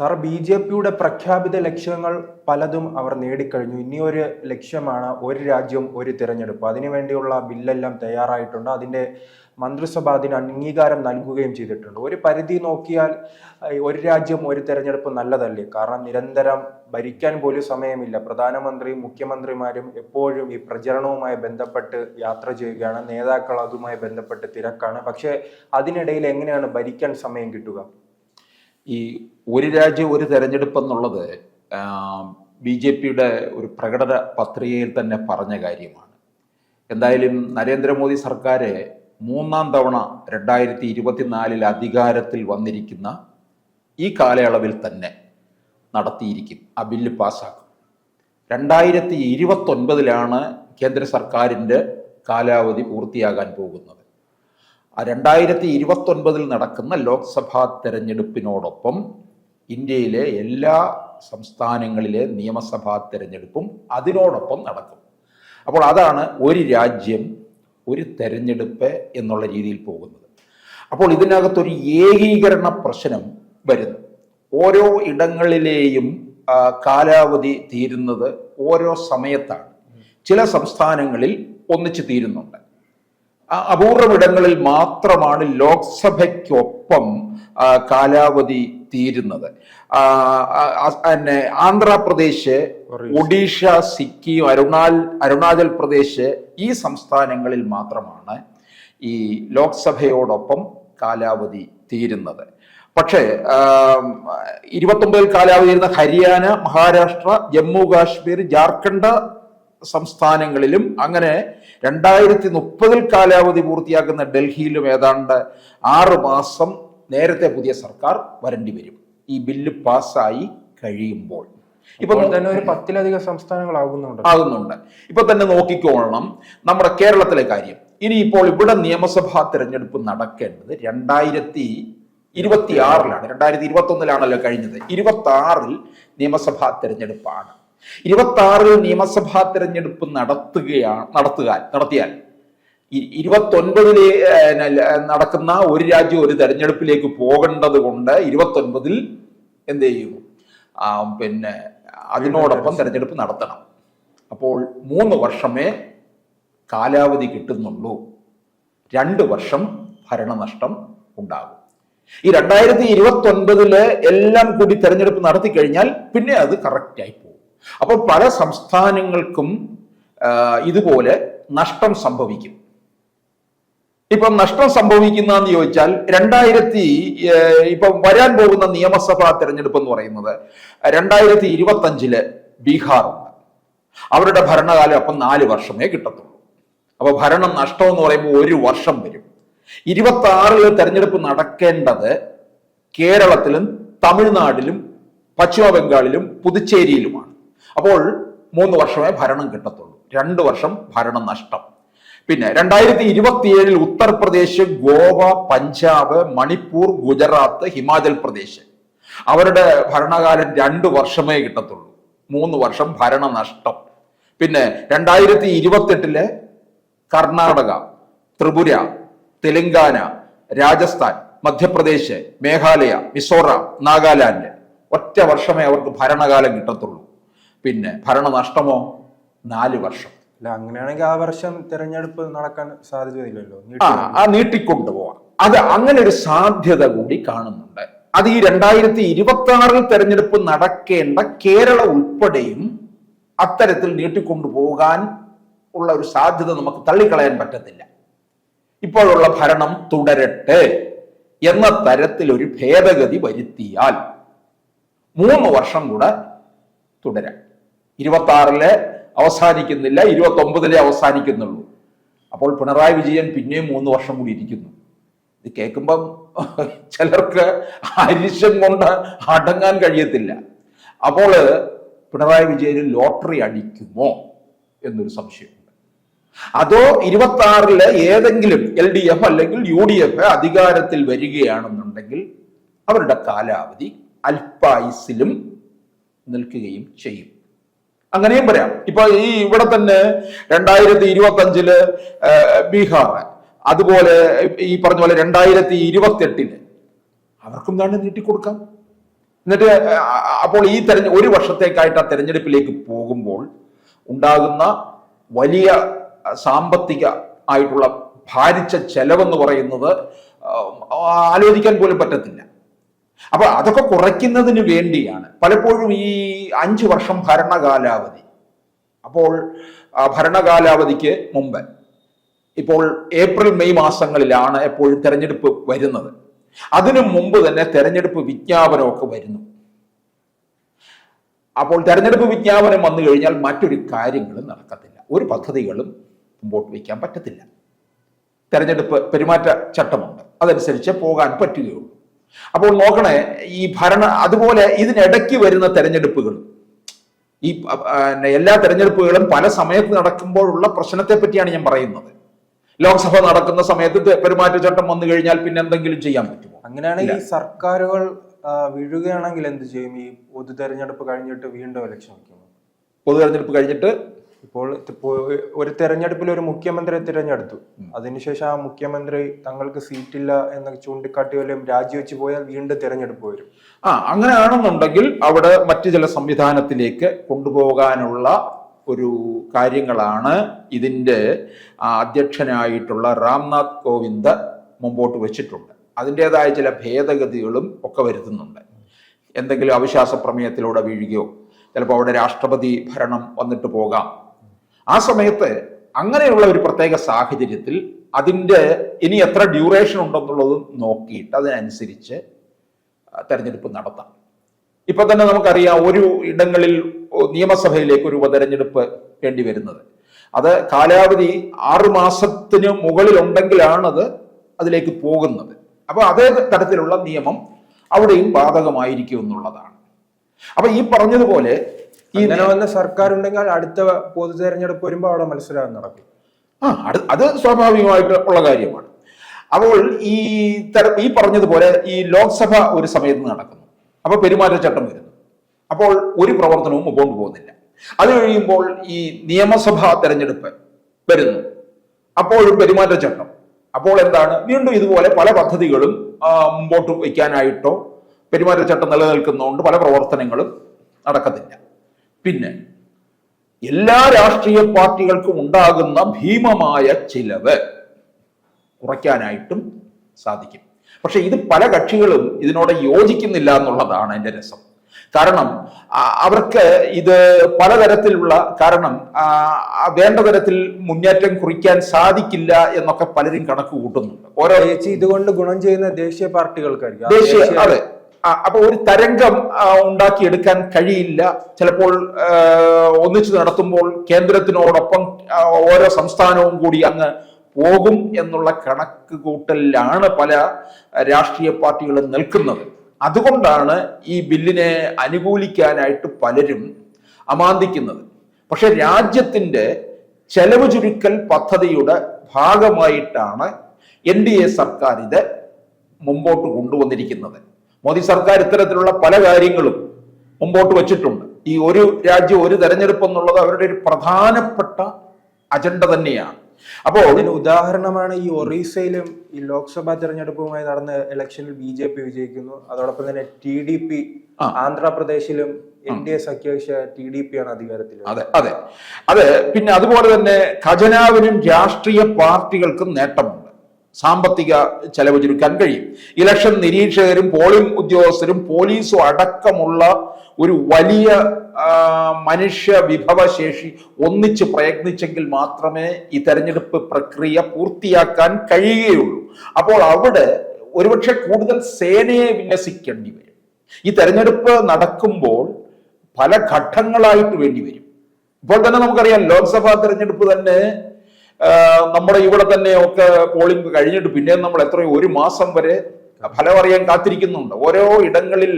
Sir B J പിയുടെ പ്രഖ്യാപിത ലക്ഷ്യങ്ങൾ പലതും അവർ നേടിക്കഴിഞ്ഞു. ഇനി ഒരു ലക്ഷ്യമാണ് ഒരു രാജ്യം ഒരു തിരഞ്ഞെടുപ്പ്. അതിനുവേണ്ടിയുള്ള ബില്ലെല്ലാം തയ്യാറായിട്ടുണ്ട്. അതിന്റെ മന്ത്രിസഭ അതിന് അംഗീകാരം നൽകുകയും ചെയ്തിട്ടുണ്ട്. ഒരു പരിധി നോക്കിയാൽ ഒരു രാജ്യം ഒരു തിരഞ്ഞെടുപ്പ് നല്ലതല്ലേ? കാരണം നിരന്തരം ഭരിക്കാൻ പോലും സമയമില്ല. പ്രധാനമന്ത്രിയും മുഖ്യമന്ത്രിമാരും എപ്പോഴും ഈ പ്രചരണവുമായി ബന്ധപ്പെട്ട് യാത്ര ചെയ്യുകയാണ്. നേതാക്കൾ അതുമായി ബന്ധപ്പെട്ട് തിരക്കാണ്. പക്ഷേ അതിനിടയിൽ എങ്ങനെയാണ് ഭരിക്കാൻ സമയം കിട്ടുക? ഈ ഒരു രാജ്യം ഒരു തെരഞ്ഞെടുപ്പ് എന്നുള്ളത് ബി ജെ പിയുടെ ഒരു പ്രകടന പത്രികയിൽ തന്നെ പറഞ്ഞ കാര്യമാണ്. എന്തായാലും നരേന്ദ്രമോദി സർക്കാർ മൂന്നാം തവണ രണ്ടായിരത്തി ഇരുപത്തിനാലിൽ അധികാരത്തിൽ വന്നിരിക്കുന്ന ഈ കാലയളവിൽ തന്നെ നടത്തിയിരിക്കും. ആ ബില്ല് പാസ്സാക്കും. രണ്ടായിരത്തി ഇരുപത്തൊൻപതിലാണ് കേന്ദ്ര സർക്കാരിന്റെ കാലാവധി പൂർത്തിയാകാൻ പോകുന്നത്. രണ്ടായിരത്തി ഇരുപത്തൊൻപതിൽ നടക്കുന്ന ലോക്സഭാ തെരഞ്ഞെടുപ്പിനോടൊപ്പം ഇന്ത്യയിലെ എല്ലാ സംസ്ഥാനങ്ങളിലെ നിയമസഭാ തെരഞ്ഞെടുപ്പും അതിനോടൊപ്പം നടക്കും. അപ്പോൾ അതാണ് ഒരു രാജ്യം ഒരു തെരഞ്ഞെടുപ്പ് എന്നുള്ള രീതിയിൽ പോകുന്നത്. അപ്പോൾ ഇതിനകത്തൊരു ഏകീകരണ പ്രശ്നം വരുന്നു. ഓരോ ഇടങ്ങളിലെയും കാലാവധി തീരുന്നത് ഓരോ സമയത്താണ്. ചില സംസ്ഥാനങ്ങളിൽ ഒന്നിച്ചു തീരുന്നുണ്ട്. അ- അപൂർവം ഇടങ്ങളിൽ മാത്രമാണ് ലോക്സഭയ്ക്കൊപ്പം കാലാവധി തീരുന്നത്. പിന്നെ ആന്ധ്രാപ്രദേശ് ഒഡീഷ സിക്കിം അരുണാൽ അരുണാചൽ പ്രദേശ് ഈ സംസ്ഥാനങ്ങളിൽ മാത്രമാണ് ഈ ലോക്സഭയോടൊപ്പം കാലാവധി തീരുന്നത്. പക്ഷേ ഇരുപത്തൊമ്പതിൽ കാലാവധി ഇരുന്ന ഹരിയാന മഹാരാഷ്ട്ര ജമ്മു കാശ്മീർ ജാർഖണ്ഡ് സംസ്ഥാനങ്ങളിലും അങ്ങനെ രണ്ടായിരത്തി മുപ്പതിൽ കാലാവധി പൂർത്തിയാക്കുന്ന ഡൽഹിയിലും ഏതാണ്ട് ആറ് മാസം നേരത്തെ പുതിയ സർക്കാർ വരേണ്ടി വരും. ഈ ബില്ല് പാസ്സായി കഴിയുമ്പോൾ. ഇപ്പൊ തന്നെ ഒരു പത്തിലധികം സംസ്ഥാനങ്ങൾ ആകുന്നുണ്ട്. ആകുന്നുണ്ട് ഇപ്പൊ തന്നെ നോക്കിക്കോളണം നമ്മുടെ കേരളത്തിലെ കാര്യം. ഇനി ഇപ്പോൾ ഇവിടെ നിയമസഭാ തിരഞ്ഞെടുപ്പ് നടക്കേണ്ടത് രണ്ടായിരത്തി ഇരുപത്തി ആറിലാണ് രണ്ടായിരത്തി ഇരുപത്തി ഒന്നിലാണല്ലോ കഴിഞ്ഞത്. ഇരുപത്തി ആറിൽ നിയമസഭാ തെരഞ്ഞെടുപ്പാണ്. ഇരുപത്തി ആറിൽ നിയമസഭാ തിരഞ്ഞെടുപ്പ് നടത്തുകയാണ് നടത്തുക നടത്തിയാൽ. ഇരുപത്തി ഒൻപതിൽ നടക്കുന്ന ഒരു രാജ്യം ഒരു തെരഞ്ഞെടുപ്പിലേക്ക് പോകേണ്ടത് കൊണ്ട് ഇരുപത്തി ഒൻപതിൽ എന്ത് ചെയ്യും? പിന്നെ അതിനോടൊപ്പം തെരഞ്ഞെടുപ്പ് നടത്തണം. അപ്പോൾ മൂന്ന് വർഷമേ കാലാവധി കിട്ടുന്നുള്ളൂ. രണ്ട് വർഷം ഭരണനഷ്ടം ഉണ്ടാകും. ഈ രണ്ടായിരത്തി ഇരുപത്തി ഒൻപതിൽ എല്ലാം കൂടി തെരഞ്ഞെടുപ്പ് നടത്തി കഴിഞ്ഞാൽ പിന്നെ അത് കറക്റ്റായി പോകും. അപ്പോൾ പല സംസ്ഥാനങ്ങൾക്കും ഇതുപോലെ നഷ്ടം സംഭവിക്കും. ഇപ്പം നഷ്ടം സംഭവിക്കുന്നതെന്ന് ചോദിച്ചാൽ രണ്ടായിരത്തി ഇപ്പം വരാൻ പോകുന്ന നിയമസഭാ തെരഞ്ഞെടുപ്പ് എന്ന് പറയുന്നത് രണ്ടായിരത്തി ഇരുപത്തി അഞ്ചിൽ ബീഹാറുണ്ട്. അവരുടെ ഭരണകാലം അപ്പം നാല് വർഷമേ കിട്ടത്തുള്ളൂ. അപ്പൊ ഭരണം നഷ്ടം എന്ന് പറയുമ്പോൾ ഒരു വർഷം വരും. ഇരുപത്തി ആറിൽ തെരഞ്ഞെടുപ്പ് നടക്കേണ്ടത് കേരളത്തിലും തമിഴ്നാട്ടിലും പശ്ചിമ ബംഗാളിലും പുതുച്ചേരിയിലുമാണ്. അപ്പോൾ മൂന്ന് വർഷമേ ഭരണം കിട്ടത്തുള്ളൂ. രണ്ട് വർഷം ഭരണം നഷ്ടം. പിന്നെ രണ്ടായിരത്തി ഇരുപത്തിയേഴിൽ ഉത്തർപ്രദേശ് ഗോവ പഞ്ചാബ് മണിപ്പൂർ ഗുജറാത്ത് ഹിമാചൽ പ്രദേശ്. അവരുടെ ഭരണകാലം രണ്ട് വർഷമേ കിട്ടത്തുള്ളൂ. മൂന്ന് വർഷം ഭരണ നഷ്ടം. പിന്നെ രണ്ടായിരത്തി ഇരുപത്തെട്ടിൽ കർണാടക ത്രിപുര തെലങ്കാന രാജസ്ഥാൻ മധ്യപ്രദേശ് മേഘാലയ മിസോറാം നാഗാലാൻഡ് ഒറ്റ വർഷമേ അവർക്ക് ഭരണകാലം കിട്ടത്തുള്ളൂ. പിന്നെ ഭരണനഷ്ടമോ? നാല് വർഷം. അല്ല അങ്ങനെയാണെങ്കിൽ ആ വർഷം തിരഞ്ഞെടുപ്പ് നടക്കാൻ സാധ്യതയില്ലല്ലോ. ആ ആ നീട്ടിക്കൊണ്ടുപോവാം. അത് അങ്ങനെ ഒരു സാധ്യത കൂടി കാണുന്നുണ്ട്. അത് ഈ രണ്ടായിരത്തി ഇരുപത്തി ആറിൽ തെരഞ്ഞെടുപ്പ് നടക്കേണ്ട കേരള ഉൾപ്പെടെയും അത്തരത്തിൽ നീട്ടിക്കൊണ്ടുപോകാൻ ഉള്ള ഒരു സാധ്യത നമുക്ക് തള്ളിക്കളയാൻ പറ്റത്തില്ല. ഇപ്പോഴുള്ള ഭരണം തുടരട്ടെ എന്ന തരത്തിൽ ഒരു ഭേദഗതി വരുത്തിയാൽ മൂന്ന് വർഷം കൂടെ തുടരാം. ഇരുപത്തി ആറിൽ അവസാനിക്കുന്നില്ല ഇരുപത്തി ഒമ്പതിലെ അവസാനിക്കുന്നുള്ളൂ. അപ്പോൾ പിണറായി വിജയൻ പിന്നെയും മൂന്ന് വർഷം കൂടി ഇരിക്കുന്നു. ഇത് കേൾക്കുമ്പം ചിലർക്ക് അരിശം കൊണ്ട് അടങ്ങാൻ കഴിയത്തില്ല. അപ്പോൾ പിണറായി വിജയന് ലോട്ടറി അടിക്കുമോ എന്നൊരു സംശയമുണ്ട് അതോ ഇരുപത്തി ആറിൽ ഏതെങ്കിലും എൽ ഡി എഫ് അല്ലെങ്കിൽ യു ഡി എഫ് അധികാരത്തിൽ വരികയാണെന്നുണ്ടെങ്കിൽ അവരുടെ കാലാവധി അല്പായുസിലും നിൽക്കുകയും ചെയ്യും. അങ്ങനെയും പറയാം. ഇപ്പൊ ഈ ഇവിടെ തന്നെ രണ്ടായിരത്തി ഇരുപത്തി അഞ്ചിൽ ബീഹാർ അതുപോലെ ഈ പറഞ്ഞ പോലെ രണ്ടായിരത്തി ഇരുപത്തി എട്ടിൽ അവർക്കും നീട്ടി നീട്ടിക്കൊടുക്കാം എന്നിട്ട് അപ്പോൾ ഈ തെരഞ്ഞ ഒരു വർഷത്തേക്കായിട്ട് ആ തെരഞ്ഞെടുപ്പിലേക്ക് പോകുമ്പോൾ ഉണ്ടാകുന്ന വലിയ സാമ്പത്തിക ആയിട്ടുള്ള ഭാരിച്ച ചെലവെന്ന് പറയുന്നത് ആലോചിക്കാൻ പോലും പറ്റത്തില്ല. അപ്പൊ അതൊക്കെ കുറയ്ക്കുന്നതിന് വേണ്ടിയാണ്. പലപ്പോഴും ഈ അഞ്ചു വർഷം ഭരണകാലാവധി. അപ്പോൾ ഭരണകാലാവധിക്ക് മുമ്പ്. ഇപ്പോൾ ഏപ്രിൽ മെയ് മാസങ്ങളിലാണ് എപ്പോഴും തെരഞ്ഞെടുപ്പ് വരുന്നത്. അതിനു മുമ്പ് തന്നെ തെരഞ്ഞെടുപ്പ് വിജ്ഞാപനമൊക്കെ വരുന്നു. അപ്പോൾ തെരഞ്ഞെടുപ്പ് വിജ്ഞാപനം വന്നു കഴിഞ്ഞാൽ മറ്റൊരു കാര്യങ്ങളും നടക്കത്തില്ല. ഒരു പദ്ധതികളും മുമ്പോട്ട് വയ്ക്കാൻ പറ്റത്തില്ല. തെരഞ്ഞെടുപ്പ് പെരുമാറ്റ ചട്ടമുണ്ട് അതനുസരിച്ച് പോകാൻ പറ്റുകയുള്ളൂ. അപ്പോൾ നോക്കണേ ഈ ഭരണ അതുപോലെ ഇതിനിടയ്ക്ക് വരുന്ന തെരഞ്ഞെടുപ്പുകൾ. ഈ എല്ലാ തെരഞ്ഞെടുപ്പുകളും പല സമയത്ത് നടക്കുമ്പോഴുള്ള പ്രശ്നത്തെ പറ്റിയാണ് ഞാൻ പറയുന്നത്. ലോക്സഭ നടക്കുന്ന സമയത്ത് പെരുമാറ്റച്ചട്ടം വന്നു കഴിഞ്ഞാൽ പിന്നെ എന്തെങ്കിലും ചെയ്യാൻ പറ്റുമോ? അങ്ങനെയാണെങ്കിൽ ഈ സർക്കാരുകൾ വീഴുകയാണെങ്കിൽ എന്ത് ചെയ്യും? ഈ പൊതു തെരഞ്ഞെടുപ്പ് കഴിഞ്ഞിട്ട് വീണ്ടും ഇലക്ഷൻ വയ്ക്കുമോ? പൊതു തെരഞ്ഞെടുപ്പ് കഴിഞ്ഞിട്ട് ഇപ്പോൾ ഇപ്പോ ഒരു തെരഞ്ഞെടുപ്പിൽ ഒരു മുഖ്യമന്ത്രിയെ തിരഞ്ഞെടുത്തു. അതിനുശേഷം ആ മുഖ്യമന്ത്രി തങ്ങൾക്ക് സീറ്റില്ല എന്ന് ചൂണ്ടിക്കാട്ടി വല്ലതും രാജിവെച്ച് പോയാൽ വീണ്ടും തിരഞ്ഞെടുപ്പ് വരും. ആ അങ്ങനെയാണെന്നുണ്ടെങ്കിൽ അവിടെ മറ്റു ചില സംവിധാനത്തിലേക്ക് കൊണ്ടുപോകാനുള്ള ഒരു കാര്യങ്ങളാണ് ഇതിന്റെ അധ്യക്ഷനായിട്ടുള്ള രാംനാഥ് കോവിന്ദ് മുമ്പോട്ട് വെച്ചിട്ടുണ്ട്. അതിന്റെതായ ചില ഭേദഗതികളും ഒക്കെ വരുത്തുന്നുണ്ട്. എന്തെങ്കിലും അവിശ്വാസ പ്രമേയത്തിലൂടെ വീഴുകയോ ചിലപ്പോൾ അവിടെ രാഷ്ട്രപതി ഭരണം വന്നിട്ട് പോകാം. ആ സമയത്ത് അങ്ങനെയുള്ള ഒരു പ്രത്യേക സാഹചര്യത്തിൽ അതിന്റെ ഇനി എത്ര ഡ്യൂറേഷൻ ഉണ്ടെന്നുള്ളത് നോക്കിയിട്ട് അതിനനുസരിച്ച് തെരഞ്ഞെടുപ്പ് നടത്താം. ഇപ്പൊ തന്നെ നമുക്കറിയാം ഒരു ഇടങ്ങളിൽ നിയമസഭയിലേക്ക് ഒരു ഉപതെരഞ്ഞെടുപ്പ് വേണ്ടി വരുന്നത്. അത് കാലാവധി ആറു മാസത്തിന് മുകളിൽ ഉണ്ടെങ്കിലാണ് അത് അതിലേക്ക് പോകുന്നത്. അപ്പൊ അതേ തരത്തിലുള്ള നിയമം അവിടെയും ബാധകമായിരിക്കും എന്നുള്ളതാണ്. അപ്പൊ ഈ പറഞ്ഞതുപോലെ ഇങ്ങനെ വന്ന സർക്കാർ ഉണ്ടെങ്കിൽ അടുത്ത പൊതു തെരഞ്ഞെടുപ്പ് വരുമ്പോൾ അവിടെ മത്സരം നടക്കും. ആ അത് അത് സ്വാഭാവികമായിട്ട് ഉള്ള കാര്യമാണ്. അപ്പോൾ ഈ തരം ഈ പറഞ്ഞതുപോലെ ഈ ലോക്സഭ ഒരു സമയത്ത് നടക്കുന്നു. അപ്പൊ പെരുമാറ്റച്ചട്ടം വരുന്നു. അപ്പോൾ ഒരു പ്രവർത്തനവും മുമ്പോട്ട് പോകുന്നില്ല. അത് കഴിയുമ്പോൾ ഈ നിയമസഭാ തെരഞ്ഞെടുപ്പ് വരുന്നു. അപ്പോഴും പെരുമാറ്റച്ചട്ടം. അപ്പോൾ എന്താണ്? വീണ്ടും ഇതുപോലെ പല പദ്ധതികളും മുമ്പോട്ട് വയ്ക്കാനായിട്ടോ പെരുമാറ്റച്ചട്ടം നിലനിൽക്കുന്നതുകൊണ്ട് പല പ്രവർത്തനങ്ങളും നടക്കത്തില്ല. പിന്നെ എല്ലാ രാഷ്ട്രീയ പാർട്ടികൾക്കും ഉണ്ടാകുന്ന ഭീമമായ ചിലവ് കുറയ്ക്കാനായിട്ടും സാധിക്കും. പക്ഷെ ഇത് പല കക്ഷികളും ഇതിനോട് യോജിക്കുന്നില്ല എന്നുള്ളതാണ് എന്റെ രസം. കാരണം അവർക്ക് ഇത് പലതരത്തിലുള്ള കാരണം വേണ്ട തരത്തിൽ മുന്നേറ്റം കുറിക്കാൻ സാധിക്കില്ല എന്നൊക്കെ പലരും കണക്ക് കൂട്ടുന്നുണ്ട്. ഓരോ ഇതുകൊണ്ട് ഗുണം ചെയ്യുന്ന ദേശീയ പാർട്ടികൾക്കായിരിക്കും. ദേശീയ അതെ. അപ്പൊ ഒരു തരംഗം ഉണ്ടാക്കിയെടുക്കാൻ കഴിയില്ല. ചിലപ്പോൾ ഒന്നിച്ചു നടത്തുമ്പോൾ കേന്ദ്രത്തിനോടൊപ്പം ഓരോ സംസ്ഥാനവും കൂടി അങ്ങ് പോകും എന്നുള്ള കണക്ക് കൂട്ടലിലാണ് പല രാഷ്ട്രീയ പാർട്ടികളും നിൽക്കുന്നത്. അതുകൊണ്ടാണ് ഈ ബില്ലിനെ അനുകൂലിക്കാനായിട്ട് പലരും അമാന്തിക്കുന്നത്. പക്ഷെ രാജ്യത്തിന്റെ ചെലവ് ചുരുക്കൽ പദ്ധതിയുടെ ഭാഗമായിട്ടാണ് എൻ ഡി എ സർക്കാർ ഇത് മുമ്പോട്ട് കൊണ്ടുവന്നിരിക്കുന്നത്. മോദി സർക്കാർ ഇത്തരത്തിലുള്ള പല കാര്യങ്ങളും മുമ്പോട്ട് വച്ചിട്ടുണ്ട്. ഈ ഒരു രാജ്യം ഒരു തെരഞ്ഞെടുപ്പ് എന്നുള്ളത് അവരുടെ ഒരു പ്രധാനപ്പെട്ട അജണ്ട തന്നെയാണ്. അപ്പോൾ അതിന് ഉദാഹരണമാണ് ഈ ഒറീസയിലും ഈ ലോക്സഭാ തെരഞ്ഞെടുപ്പുമായി നടന്ന ഇലക്ഷനിൽ ബി ജെ പി വിജയിക്കുന്നു. അതോടൊപ്പം തന്നെ ടി ഡി പി ആന്ധ്രാപ്രദേശിലും എൻ ഡി എ സഖ്യകക്ഷി ടി ഡി പി ആണ് അധികാരത്തിൽ അതെ അതെ. അതെ പിന്നെ അതുപോലെ തന്നെ ഖജനാവിനും രാഷ്ട്രീയ പാർട്ടികൾക്കും നേട്ടമുണ്ട്. സാമ്പത്തിക ചെലവ് ചുരുക്കാൻ കഴിയും. ഇലക്ഷൻ നിരീക്ഷകരും പോളിംഗ് ഉദ്യോഗസ്ഥരും പോലീസും അടക്കമുള്ള ഒരു വലിയ മനുഷ്യ വിഭവശേഷി ഒന്നിച്ച് പ്രയത്നിച്ചെങ്കിൽ മാത്രമേ ഈ തെരഞ്ഞെടുപ്പ് പ്രക്രിയ പൂർത്തിയാക്കാൻ കഴിയുകയുള്ളൂ. അപ്പോൾ അവിടെ ഒരുപക്ഷെ കൂടുതൽ സേനയെ വിന്യസിക്കേണ്ടി വരും. ഈ തെരഞ്ഞെടുപ്പ് നടക്കുമ്പോൾ പല ഘട്ടങ്ങളായിട്ട് വേണ്ടി വരും. ഇപ്പോൾ തന്നെ നമുക്കറിയാം ലോക്സഭാ തെരഞ്ഞെടുപ്പ് തന്നെ നമ്മുടെ ഇവിടെ തന്നെ ഒക്കെ പോളിംഗ് കഴിഞ്ഞിട്ട് പിന്നെ നമ്മൾ എത്രയോ ഒരു മാസം വരെ ഫലം അറിയാൻ കാത്തിരിക്കുന്നുണ്ട്. ഓരോ ഇടങ്ങളിൽ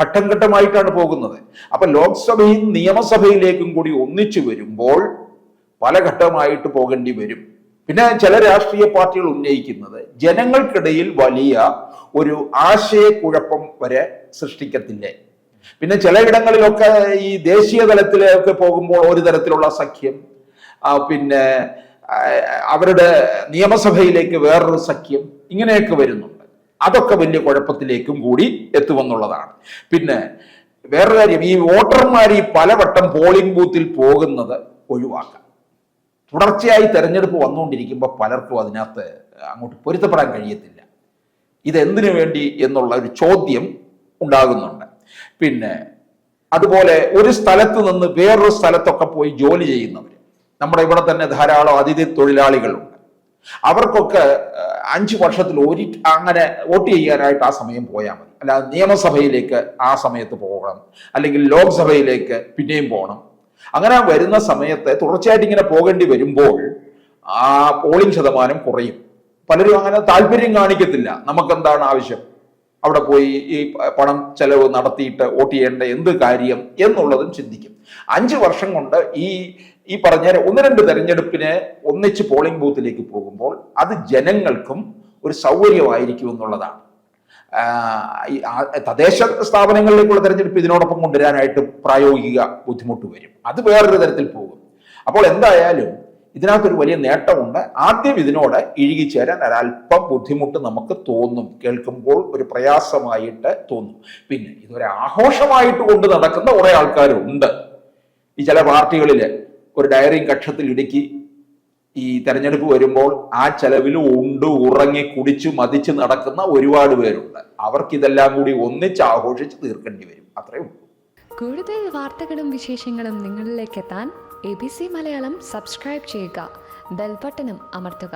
ഘട്ടം ഘട്ടമായിട്ടാണ് പോകുന്നത്. അപ്പൊ ലോക്സഭയും നിയമസഭയിലേക്കും കൂടി ഒന്നിച്ചു വരുമ്പോൾ പല ഘട്ടമായിട്ട് പോകേണ്ടി വരും. പിന്നെ ചില രാഷ്ട്രീയ പാർട്ടികൾ ഉന്നയിക്കുന്നത് ജനങ്ങൾക്കിടയിൽ വലിയ ഒരു ആശയക്കുഴപ്പം വരെ സൃഷ്ടിക്കത്തില്ലേ? പിന്നെ ചിലയിടങ്ങളിലൊക്കെ ഈ ദേശീയ തലത്തിലൊക്കെ പോകുമ്പോൾ ഒരു തരത്തിലുള്ള സഖ്യം പിന്നെ അവരുടെ നിയമസഭയിലേക്ക് വേറൊരു സഖ്യം ഇങ്ങനെയൊക്കെ വരുന്നുണ്ട്. അതൊക്കെ വലിയ കുഴപ്പത്തിലേക്കും കൂടി എത്തുമെന്നുള്ളതാണ്. പിന്നെ വേറൊരു കാര്യം ഈ വോട്ടർമാർ ഈ പലവട്ടം പോളിംഗ് ബൂത്തിൽ പോകുന്നത് ഒഴിവാക്കാം. തുടർച്ചയായി തെരഞ്ഞെടുപ്പ് വന്നുകൊണ്ടിരിക്കുമ്പോൾ പലർക്കും അതിനകത്ത് അങ്ങോട്ട് പൊരുത്തപ്പെടാൻ കഴിയത്തില്ല. ഇതെന്തിനു വേണ്ടി എന്നുള്ള ഒരു ചോദ്യം ഉണ്ടാകുന്നുണ്ട്. പിന്നെ അതുപോലെ ഒരു സ്ഥലത്ത് നിന്ന് വേറൊരു സ്ഥലത്തൊക്കെ പോയി ജോലി ചെയ്യുന്നവർ നമ്മുടെ ഇവിടെ തന്നെ ധാരാളം അതിഥി തൊഴിലാളികളുണ്ട്. അവർക്കൊക്കെ അഞ്ച് വർഷത്തിൽ ഒരു അങ്ങനെ വോട്ട് ചെയ്യാനായിട്ട് ആ സമയം പോയാൽ മതി. അല്ലാതെ നിയമസഭയിലേക്ക് ആ സമയത്ത് പോകണം. അല്ലെങ്കിൽ ലോക്സഭയിലേക്ക് പിന്നെയും പോകണം. അങ്ങനെ വരുന്ന സമയത്ത് തുടർച്ചയായിട്ട് ഇങ്ങനെ പോകേണ്ടി വരുമ്പോൾ ആ പോളിംഗ് ശതമാനം കുറയും. പലരും അങ്ങനെ താല്പര്യം കാണിക്കത്തില്ല. നമുക്കെന്താണ് ആവശ്യം? അവിടെ പോയി ഈ പണം ചെലവ് നടത്തിയിട്ട് വോട്ട് ചെയ്യേണ്ട എന്ത് കാര്യം എന്നുള്ളതും ചിന്തിക്കും. അഞ്ച് വർഷം കൊണ്ട് ഈ ഈ പറഞ്ഞ ഒന്ന് രണ്ട് തെരഞ്ഞെടുപ്പിന് ഒന്നിച്ച് പോളിംഗ് ബൂത്തിലേക്ക് പോകുമ്പോൾ അത് ജനങ്ങൾക്കും ഒരു സൗകര്യമായിരിക്കും എന്നുള്ളതാണ്. തദ്ദേശ സ്ഥാപനങ്ങളിലേക്കുള്ള തെരഞ്ഞെടുപ്പ് ഇതിനോടൊപ്പം കൊണ്ടുവരാനായിട്ട് പ്രായോഗിക ബുദ്ധിമുട്ട് വരും. അത് വേറൊരു തരത്തിൽ പോകും. അപ്പോൾ എന്തായാലും ഇതിനകത്തൊരു വലിയ നേട്ടമുണ്ട്. ആദ്യം ഇതിനോട് ഇഴുകിച്ചേരാൻ ഒരല്പം ബുദ്ധിമുട്ട് നമുക്ക് തോന്നും. കേൾക്കുമ്പോൾ ഒരു പ്രയാസമായിട്ട് തോന്നും. പിന്നെ ഇതൊരു ആഘോഷമായിട്ട് കൊണ്ട് നടക്കുന്ന കുറെ ആൾക്കാരുണ്ട്. ഈ ചില പാർട്ടികളിൽ ഒരു ഡയറി കക്ഷത്തിൽ ഇടുക്കി ഈ തെരഞ്ഞെടുപ്പ് വരുമ്പോൾ ആ ചെലവിൽ ഉണ്ട് ഉറങ്ങി കുടിച്ചു മതിച്ച് നടക്കുന്ന ഒരുപാട് പേരുണ്ട്. അവർക്കിതെല്ലാം കൂടി ഒന്നിച്ച് ആഘോഷിച്ച് തീർക്കേണ്ടി വരും. അത്രേ ഉള്ളൂ. കൂടുതൽ വാർത്തകളും വിശേഷങ്ങളും നിങ്ങളിലേക്ക് എത്താൻ A B C Malayalam subscribe ചെയ്യുക. ബെൽബട്ടനും അമർത്തുക.